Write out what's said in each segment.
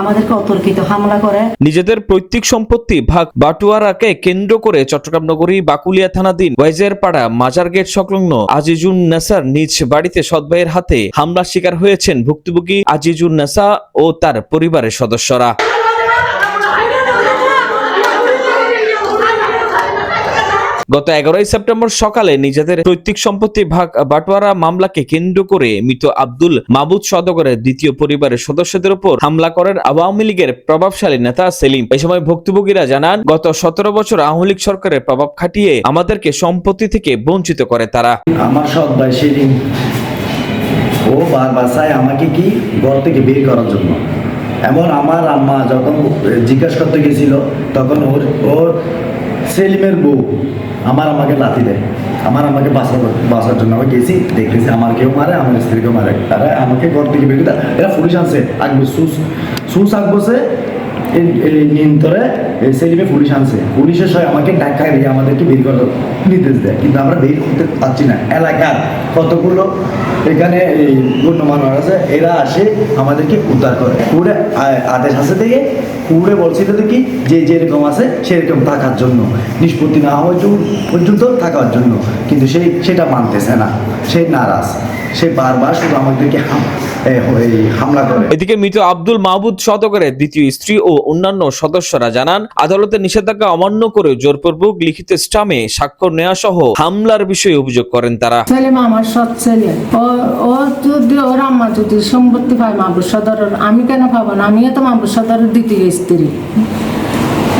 আমাদেরকে অতর্কিত হামলা করে। নিজেদের পৈতৃক সম্পত্তি ভাগ বাটুয়ারাকে কেন্দ্র করে চট্টগ্রাম নগরী বাকুলিয়া থানাধীন ওয়াইজের পাড়া মাজার গেট সংলগ্ন আজিজুন নেসার নিজ বাড়িতে সৎভাইয়ের হাতে হামলার শিকার হয়েছেন ভুক্তভোগী আজিজুন নেসা ও তার পরিবারের সদস্যরা। গত এগারোই সেপ্টেম্বর সকালে নিজেদের পৈতৃক সম্পত্তি ভাগ বাটোয়ারা মামলাকে কেন্দ্র করে মৃত আব্দুল মাবুদ সদগরের দ্বিতীয় পরিবারের সদস্যদের উপর হামলা করেন আওয়ামী লীগের প্রভাবশালী নেতা সেলিম। এই সময় ভুক্তভোগীরা জানান, গত সতেরো বছর আওয়ামী লীগ সরকারের প্রভাব খাটিয়ে আমাদেরকে সম্পত্তি থেকে বঞ্চিত করে তারা। আমার ভাই সেদিন ও বারবার চায় আমাকে কি ঘর থেকে বের করার জন্য। এমন আমার আম্মা যখন জিজ্ঞাসা করতে গেছিল, তখন ওর ওর সেলিমের বউ। আমার আমাকে লাথি দেয়। আমার আমাকে বাঁচার বাঁচার জন্য আমি গেছি দেখেছি আমার কেউ মারে, আমার স্ত্রীকেও মারে। তারা আমাকে ঘর থেকে বেরিয়ে দেয় এরা পুলিশ আনছে। আঁকবো সুস সুস আঁকবছে এই এই সেলিমে পুলিশ আনছে। পুলিশের সঙ্গে আমাকে ঢাকায় দিয়ে আমাদেরকে বের করার নির্দেশ দেয়। কিন্তু আমরা বের করতে পারছি না। এলাকার কতগুলো এখানে এই গণ্যমান্য আছে, এরা আসে আমাদেরকে উদ্ধার করে। পুরে আদেশ আছে থেকে পুরে যে কি যে যেরকম আছে সেরকম থাকার জন্য। নিষ্পত্তি না হওয়ার পর্যন্ত থাকার জন্য। কিন্তু সেই সেটা মানতেছে না। সে নারাজ। সে বারবার শুধু আমাদেরকে এদিকে মৃত আব্দুল মাহবুদ সদগরের দ্বিতীয় স্ত্রী ও অন্যান্য সদস্যরা জানান আদালতের নিষেধাজ্ঞা অমান্য করে জোরপূর্বক লিখিত স্টামে স্বাক্ষর নেওয়া সহ হামলার বিষয়ে অভিযোগ করেন তারা। ছেলে আমার সৎ ছেলে। ও ও যদি ওর আম্মা যদি সম্পত্তি পায় মাহবুব সদরের আমি কেন পাবো না? আমিও তো মাহবুব সদরের দ্বিতীয় স্ত্রী।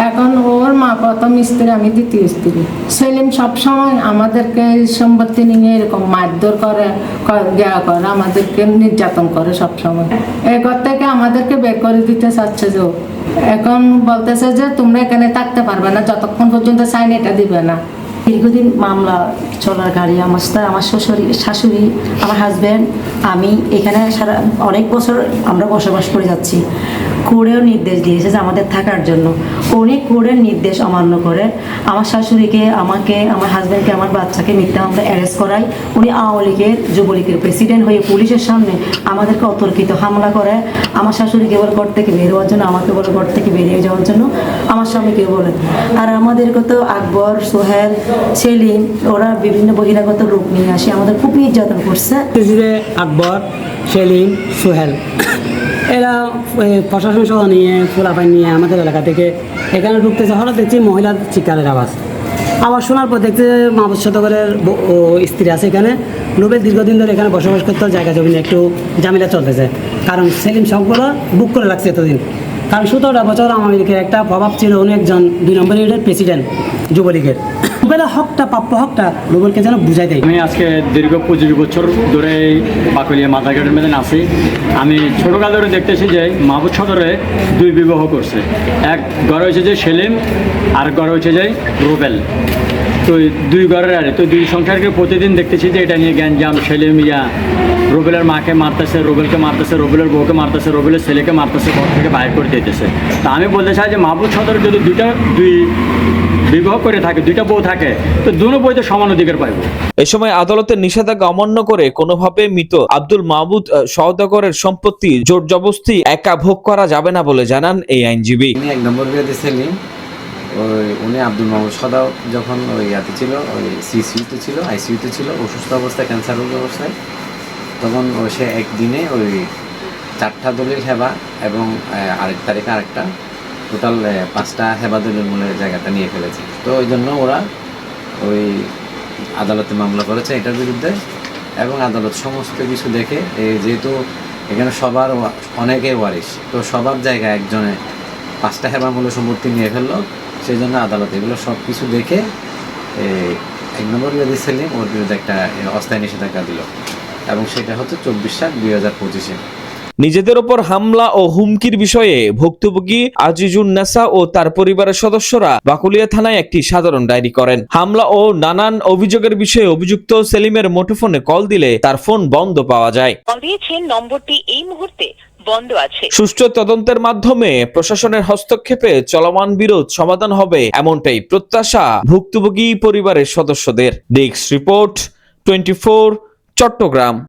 এখন ওর মা প্রথম স্ত্রী, আমি দ্বিতীয় স্ত্রী। সেলিম সবসময় আমাদেরকে সম্পত্তি নিয়ে এরকম মারধর করে দেয়া করে, আমাদেরকে নির্যাতন করে সবসময়। এই ঘর থেকে আমাদেরকে বের করে দিতে চাচ্ছে যে এখন বলতেছে যে তোমরা এখানে থাকতে পারবে না, যতক্ষণ পর্যন্ত সাইন এটা দিবে না। দীর্ঘদিন মামলা চলার গাড়ি আমার আমার শ্বশুরি, শাশুড়ি, আমার হাজব্যান্ড আমি এখানে সারা অনেক বছর আমরা বসবাস করে যাচ্ছি। কোর্টেও নির্দেশ দিয়েছে যে আমাদের থাকার জন্য। উনি কোর্টের নির্দেশ অমান্য করে আমার শাশুড়িকে, আমাকে, আমার হাজব্যান্ডকে আমার বাচ্চাকে মিথ্যা মামলা অ্যারেস্ট করায়। উনি আওয়ামী লীগের যুবলীগের প্রেসিডেন্ট হয়ে পুলিশের সামনে আমাদেরকে অতর্কিত হামলা করে আমার শাশুড়িকে বলে ঘর থেকে বের হওয়ার জন্য, আমাকে বলে ঘর থেকে বেরিয়ে যাওয়ার জন্য। আমার স্বামীকে বলে আর আমাদেরকে তো আকবর, সোহেল, সেলিম, ওরা বিভিন্ন বহিরাগত রূপ নিয়ে আসে। আমাদের খুব নির্যাতন করছে। আকবর, সেলিম, সোহেল। এরা প্রশাসন সহ নিয়ে ফুলাপাই নিয়ে আমাদের এলাকা থেকে এখানে ঢুকতেছে। হঠাৎ দেখছি মহিলার চিকারের আওয়াজ। আবার শোনার পর দেখছে মাহবুদ শতকরের স্ত্রী আছে এখানে। নোবেল দীর্ঘদিন ধরে এখানে বসবাস করতে, জায়গা জমি একটু জামিলা চলতেছে। কারণ সেলিম সবগুলো বুক করে রাখছে এতদিন। কারণ সতেরোটা বছর লীগের একটা প্রভাব ছিল উনি একজন দুই নম্বর ইউনিটের প্রেসিডেন্ট যুবলীগের। নোবেলের হকটা, প্রাপ্য হকটা নোবেলকে যেন বুঝাই দেয়। আমি আজকে দীর্ঘ পঁচিশ বছর ধরে বাকলিয়া মাদারঘাটের মধ্যে আছি। আমি ছোটোকাল ধরে দেখতেছি যে মাহবুব সদরে দুই বিবাহ করছে। এক ঘর হয়েছে যে সেলিম, আর ঘর হয়েছে যে রুবেল। তো দুই ঘরের আরে তো দুই সংসারকে প্রতিদিন দেখতেছি যে এটা নিয়ে গ্যাঞ্জাম, সেলিম, ইয়া। রুবেলের মাকে মারতেছে, রুবেলকে মারতেছে, রুবেলের বউকে মারতেছে, রুবেলের ছেলেকে মারতেছে, ঘর থেকে বাইর করে দিতেছে। তা আমি বলতে চাই যে মাহবুব সদর যদি দুইটা, দুই বিবাহ করে থাকে দুইটা বউ থাকে তো দুনো বইতে সমান অধিকার পাইব এ সময় আদালতের নিষেধাজ্ঞা অমান্য করে কোনোভাবে মৃত আব্দুল মাহবুদ আহ, সওদাগরের সম্পত্তি জোর জবস্তি একা ভোগ করা যাবে না বলে জানান এই আইনজীবী। এক নম্বর বিয়েতে সেলিম ওই উনি আব্দুল মাহমুদ সদাও যখন ওই ইয়াতে ছিল ওই সিসিউতে ছিল আইসিউতে ছিল অসুস্থ অবস্থায় ক্যান্সার রোগ অবস্থায়। তখন সে একদিনে ওই চারটা দলিল হেবা এবং আহ, আরেক তারিখে আরেকটা টোটাল পাঁচটা হেবা দলিল মূলের জায়গাটা নিয়ে ফেলেছে। তো ওই জন্য ওরা ওই আদালতে মামলা করেছে এটার বিরুদ্ধে এবং আদালত সমস্ত কিছু দেখে যেহেতু এখানে সবার অনেকে ওয়ারিশ, তো সবার জায়গায় একজনে পাঁচটা হেবা মূল্য সম্পত্তি নিয়ে ফেলল সেই জন্য আদালত এগুলো সব কিছু দেখে এক নম্বর বিরোধী সেলিম, ওর বিরুদ্ধে একটা অস্থায়ী নিষেধাজ্ঞা দিল। এবং সেটা হচ্ছে চব্বিশ সাত দুই হাজার পঁচিশে। নিজেদের ওপর হামলা ও হুমকির বিষয়ে ভুক্তভোগী আজিজুন নেসা ও তার পরিবারের সদস্যরা বাকুলিয়া থানায় একটি সাধারণ ডায়েরি করেন। হামলা ও নানান অভিযোগের বিষয়ে অভিযুক্ত সেলিমের মুঠোফোনে কল দিলে তার ফোন বন্ধ পাওয়া যায়। নম্বরটি এই মুহূর্তে বন্ধ আছে। সুষ্ঠু তদন্তের মাধ্যমে প্রশাসনের হস্তক্ষেপে চলমান বিরোধ সমাধান হবে এমনটাই প্রত্যাশা ভুক্তভোগী পরিবারের সদস্যদের। Desk report twenty Chattogram.